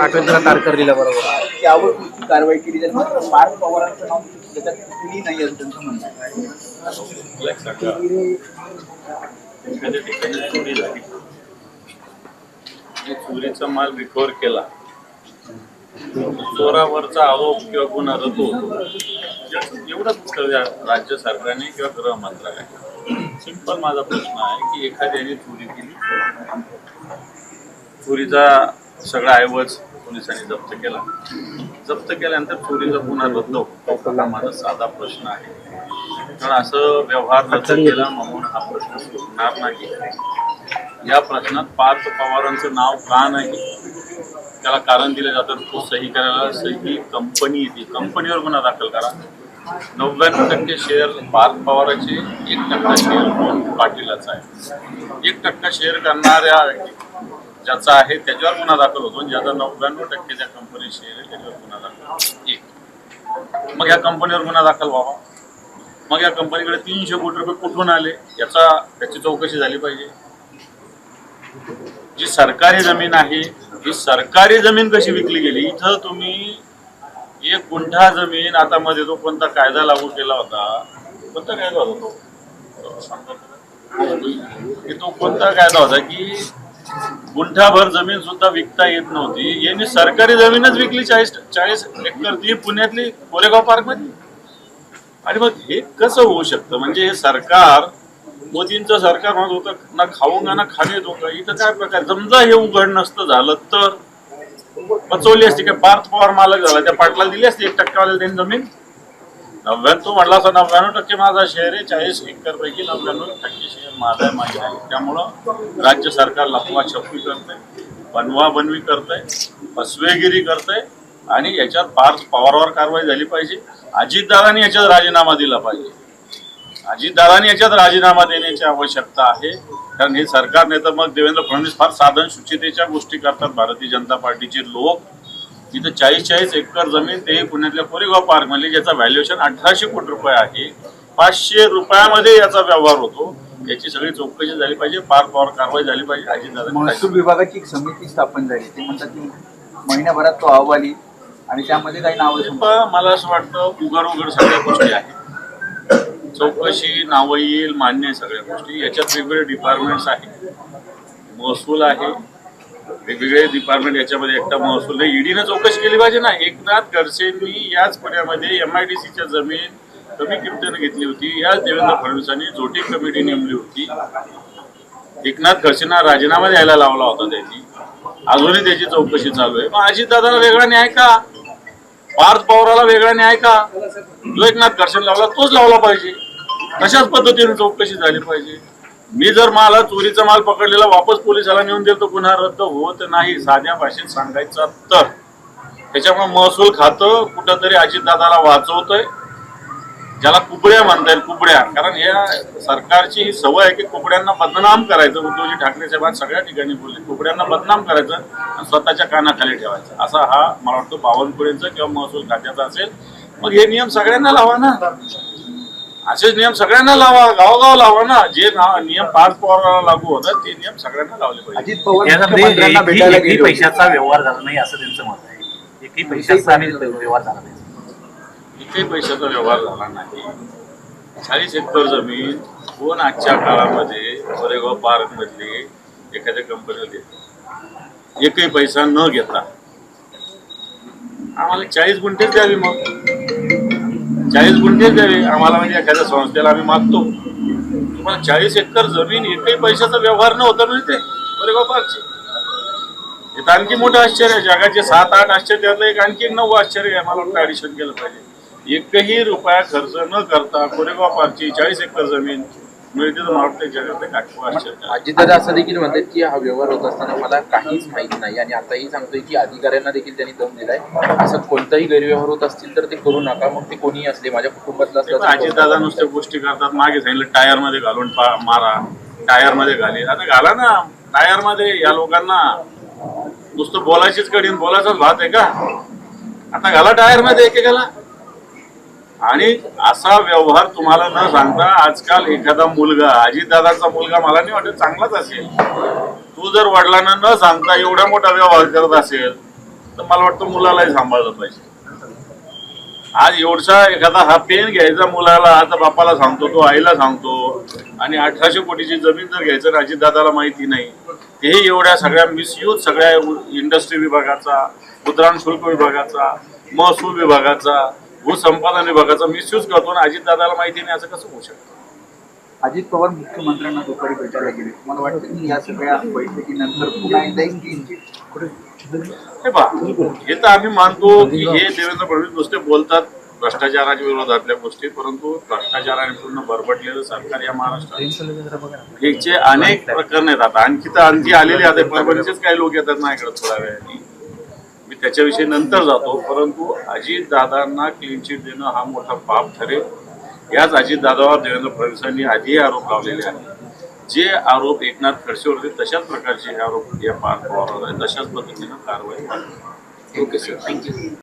पाठवेल त्याला तारकर्लीला बरोबर. त्यावर पुढची कारवाई केली जाईल. मात्र पार्थ पवारांचं नाव त्याच्यात कुणी नाही असं त्यांचं म्हणणं आहे. एखाद्या ठिकाणी चोरी झाली आणि चोरीचा माल रिकव्हर केला. चोरावरचा आरोप किंवा गुन्हा रद्द होतो. एवढंच या राज्य सरकारने किंवा गृह मंत्रालयाने. सिंपल माझा प्रश्न आहे की एखाद्याने चोरी केली? चोरीचा सगळा ऐवज पोलिसांनी जप्त केला. जप्त केल्यानंतर चोरीचा गुन्हा रद्द होतो हा माझा साधा प्रश्न आहे. कारण असं व्यवहार रद्द केला म्हणून हा प्रश्न सुटणार नाही. या प्रश्नात पार्थ पवारांचं नाव का नाही? त्याला कारण दिलं जातं तो सही करायला सही कंपनी येते. कंपनीवर गुन्हा दाखल करा. नव्याण्णव टक्के शेअर पार्थ पवाराचे एक टक्का शेअर पाटीलाचा आहे. एक टक्का शेअर करणाऱ्या ज्याचा आहे त्याच्यावर गुन्हा दाखल होतो. ज्याचा नव्याण्णव टक्के त्या कंपनी शेअर आहे त्याच्यावर गुन्हा दाखल एक. मग या कंपनीवर गुन्हा दाखल व्हावा. मग या कंपनीकडे तीनशे कोटी रुपये कुठून आले याचा त्याची चौकशी झाली पाहिजे. जी सरकारी जमीन आहे ही सरकारी जमीन कशी विकली गेली? इथं तुम्ही एक गुंठा जमीन आता मध्ये तो कोणता कायदा लागू केला होता? कोणता कायदा होता तो? सांगतो की तो कोणता कायदा होता की गुंठाभर जमीन सुद्धा विकता येत नव्हती. यांनी सरकारी जमीनच विकली चाळीस चाळीस एकर ती पुण्यातली कोरेगाव पार्कमध्ये आणि मग हे कसं होऊ शकतं? म्हणजे हे सरकार मोदींचं सरकार म्हणत होतं ना खाऊंगा ना खाणे दोंगा इथं काय प्रकार? समजा हे उघड नसतं झालं तर? पचवली असती काय पार्थ पवार मालक झाला त्या पाटला दिली असती एक टक्कावाला त्यांनी जमीन? नव्याण्णव तो म्हटला असं नव्याण्णव टक्के माझा शेअर आहे चाळीस एकर पैकी नव्याण्णव टक्के शेअर माझा आहे माझे आहे. त्यामुळं राज्य सरकार लफवा छपवी करतंय बनवा बनवी करतंय फसवेगिरी करतंय आणि याच्यात फार पवारावर कारवाई झाली पाहिजे. अजितदारांनी याच्यात राजीनामा दिला पाहिजे. अजितदारांनी याच्यात राजीनामा देण्याची आवश्यकता आहे. कारण हे सरकार नेतं मग देवेंद्र फडणवीस फार साधन शुचितेच्या गोष्टी करतात भारतीय जनता पार्टीचे लोक. इथं चाळीस चाळीस एकर जमीन ते पुण्यातल्या कोरेगाव पार्कमध्ये ज्याचं व्हॅल्युएशन अठराशे कोटी रुपये आहे. पाचशे रुपयामध्ये याचा व्यवहार होतो. याची सगळी चौकशी झाली पाहिजे. पार पॉवर कारवाई झाली पाहिजे. अजितदादा महसूल विभागाची एक समिती स्थापन झाली. ते म्हणतात की महिन्याभरात तो अहवाल येईल आणि त्यामध्ये काही नावं मला असं वाटतं उघड उघड सगळ्या गोष्टी आहेत. चौकशी नावं येईल मान्य सगळ्या गोष्टी. याच्यात वेगवेगळे डिपार्टमेंट्स आहेत. महसूल आहे वेगवेगळे डिपार्टमेंट याच्यामध्ये एकटा महसूल नाही. ईडीनं चौकशी केली पाहिजे ना. एकनाथ खडसेंनी याच पुण्यामध्ये एम आय डी सीच्या जमीन कमी किमतीनं घेतली होती. याच देवेंद्र फडणवीसांनी झोटी कमिटी नेमली होती. एकनाथ खडसेंना राजीनामा द्यायला लावला होता त्यांनी. अजूनही त्याची चौकशी चालू आहे. मग अजितदादाला वेगळा न्याय का? पार्थ पवाराला वेगळा न्याय का? जो एकनाथ खडसे लावला तोच लावला पाहिजे. तशाच पद्धतीने चौकशी झाली पाहिजे. मी जर मला चोरीचा माल पकडलेला वापस पोलिसाला नेऊन दिला तर गुन्हा रद्द होत नाही साध्या भाषेत सांगायचं तर. त्याच्यामुळे महसूल खातं कुठंतरी अजितदादाला वाचवतंय. ज्याला कुबड्या म्हणता येईल कुबड्या. कारण या सरकारची ही सवय आहे की कुबड्यांना बदनाम करायचं. उद्धवजी ठाकरे साहेबांनी सगळ्या ठिकाणी बोलले कुबड्यांना बदनाम करायचं आणि स्वतःच्या कानाखाली ठेवायचं. असा हा मला वाटतं बावनकुळेंचा किंवा महसूल खात्याचा असेल. मग हे नियम सगळ्यांना लावा ना. असेच नियम सगळ्यांना लावा गावोगाव लावा ना. जे ना- नियम पाच पवाराला लागू होतात ते नियम सगळ्यांना लावले पाहिजे अजित पवार मुख्यमंत्र्यांना एकही भेटायला एकही गेले होते. पैशाचा व्यवहार झाला नाही असं त्यांचं मत आहे. एकही पैशाचा व्यवहार झाला नाही. इथे पैशाचा व्यवहार झाला नाही. चाळीस एकर जमीन कोण आजच्या काळामध्ये कोरेगाव पार्क मधली एखाद्या कंपनीला देते. एकही पैसा न घेता. आम्हाला चाळीस गुंठेच द्यावी मग. चाळीस गुंठे द्यावे. आम्हाला म्हणजे एखाद्या संस्थेला आम्ही मागतो. तुम्हाला चाळीस एकर जमीन एकही पैशाचा व्यवहार न होता मिळते. अरे बाबा हे तर आणखी मोठं आश्चर्य जगाचे सात आठ आश्चर्य त्यातलं एक आणखी एक नऊ आश्चर्य आहे. मला वाटतं ऍडिशन केलं पाहिजे. एकही रुपया खर्च न करता कोरेगाव पार्कची चाळीस एकर जमीन अजितदादा असं देखील म्हणतात की हा व्यवहार होत असताना मला काहीच माहिती नाही. आणि आताही सांगतोय की अधिकाऱ्यांना देखील त्यांनी दम दिलाय. असं कोणताही गैरव्यवहार होत असतील तर ते करू नका. मग ते कोणीही असले माझ्या कुटुंबातलं असलं अजितदादा नुसत्या गोष्टी करतात. मागे सांगितलं टायरमध्ये घालून मारा. टायरमध्ये घाली. आता घाला ना. टायरमध्ये या लोकांना. नुसतं बोलायचीच कडीन बोलायचाच भात आहे का? आता घाला टायरमध्ये एकेकाला. आणि असा व्यवहार तुम्हाला न सांगता आजकाल एखादा मुलगा अजितदादाचा मुलगा मला नाही वाटत चांगलाच असेल. तू जर वडिलांना न सांगता एवढा मोठा व्यवहार करत असेल तर मला वाटतं मुलालाही सांभाळलं पाहिजे. आज एवढसा एखादा हा पेन घ्यायचा मुलाला आता बापाला सांगतो तो आईला सांगतो आणि अठराशे कोटीची जमीन जर घ्यायचं अजितदादाला माहिती नाही तेही एवढ्या सगळ्या मिसयूज सगळ्या इंडस्ट्री विभागाचा मुद्रांक शुल्क विभागाचा महसूल विभागाचा भूसंपादन विभागाचा मिसयूज करतो आणि अजित दादाला माहिती नाही असं कसं होऊ शकतं? अजित पवार मुख्यमंत्र्यांना दुपारी भेटायला गेले. मला वाटतं की या सगळ्या बैठकीनंतर पुन्हा एकदा हे पहा हे तर आम्ही मानतो की हे देवेंद्र फडणवीस नुसते बोलतात भ्रष्टाचाराच्या विरोधातल्या गोष्टी परंतु भ्रष्टाचाराने पूर्ण बरबडलेलं सरकार या महाराष्ट्रात. हेचे अनेक प्रकरण आहेत आता. आणखी तर आणखी आलेले आता परभणीचेच काही लोक येतात माझ्याकडे थोड्या वेळाने. मी त्याच्याविषयी नंतर जातो परंतु अजितदादांना क्लीन चिट देणं हा मोठा पाप ठरेल. याच अजितदादावर देवेंद्र फडणवीसांनी आधीही आरोप लावलेले आहेत. जे आरोप एकनाथ खडसे होते तशाच प्रकारचे हे आरोप या पार पवार तशाच पद्धतीनं कारवाई ओके सर थँक्यू